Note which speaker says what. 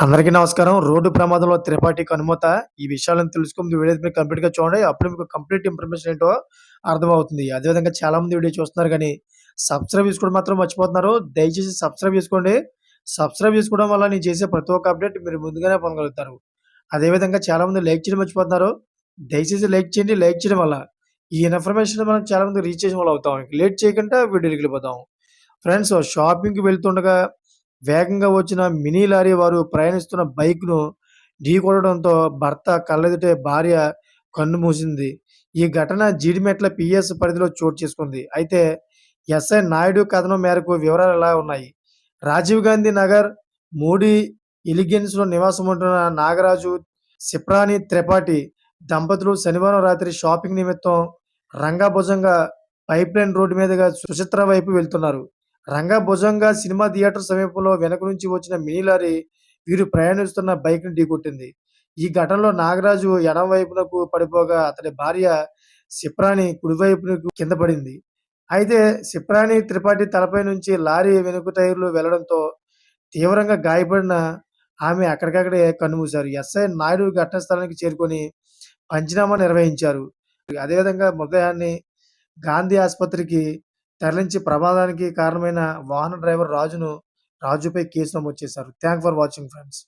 Speaker 1: అందరికీ నమస్కారం. రోడ్డు ప్రమాదంలో త్రిపాఠి కనుమత ఈ విషయాలను తెలుసుకుని వీడియో మీరు కంప్లీట్‌గా చూడండి. అప్పుడు మీకు కంప్లీట్ ఇన్ఫర్మేషన్ ఏంటో అర్థమవుతుంది. అదేవిధంగా చాలామంది వీడియో చూస్తున్నారు కానీ సబ్స్క్రైబ్ చేసుకోవడం మాత్రం మర్చిపోతున్నారు. దయచేసి సబ్స్క్రైబ్ చేసుకోండి. సబ్స్క్రైబ్ చేసుకోవడం వల్ల నేను చేసే ప్రతి ఒక్క అప్డేట్ మీరు ముందుగానే పొందగలుగుతారు. అదేవిధంగా చాలామంది లైక్ చేయడం మర్చిపోతున్నారు. దయచేసి లైక్ చేయండి. లైక్ చేయడం వల్ల ఈ ఇన్ఫర్మేషన్ మనం చాలామంది రీచ్ చేసిన వాళ్ళు అవుతాం. లేట్ చేయకుండా వీడియోలోకెళ్ళిపోదాం. ఫ్రెండ్స్ షాపింగ్‌కి వెళ్తుండగా వేగంగా వచ్చిన మినీ లారీ వారు ప్రయాణిస్తున్న బైక్‌ను ఢీకొనడంతో భర్త కళ్ళెదుటే భార్య కన్నుమూసింది. ఈ ఘటన జీడిమెట్ల పిఎస్ పరిధిలో చోటు చేసుకుంది. అయితే ఎస్ఐ నాయుడు కథనం మేరకు వివరాలు ఎలా ఉన్నాయి. రాజీవ్ గాంధీ నగర్ మూడి ఇలిగెన్స్లో నివాసం ఉంటున్న నాగరాజు, సిప్రాని త్రిపాఠి దంపతులు శనివారం రాత్రి షాపింగ్ నిమిత్తం రంగాభుజంగా పైప్‌లైన్ రోడ్డు మీదుగా సుచిత్ర వైపు వెళ్తున్నారు. రంగాభుజంగా సినిమా థియేటర్ సమీపంలో వెనక నుంచి వచ్చిన మినీ లారీ వీరు ప్రయాణిస్తున్న బైక్‌ని ఢీకొట్టింది. ఈ ఘటనలో నాగరాజు ఎడం వైపునకు పడిపోగా అతని భార్య శిప్రాణి కుడివైపునకు కింద పడింది. అయితే శిప్రాణి త్రిపాఠి తలపై నుంచి లారీ వెనుక టైర్‌లు వెళ్ళడంతో తీవ్రంగా గాయపడిన ఆమె అక్కడికక్కడే కన్నుమూశారు. ఎస్ఐ నాయుడు ఘటనా స్థలానికి చేరుకొని పంచనామా నిర్వహించారు. అదేవిధంగా మృతదేహాన్ని గాంధీ ఆసుపత్రికి తరలించి ప్రమాదానికి కారణమైన వాహన డ్రైవర్ రాజును రాజుపై కేసు నమోదు చేశారు. Thank for watching friends.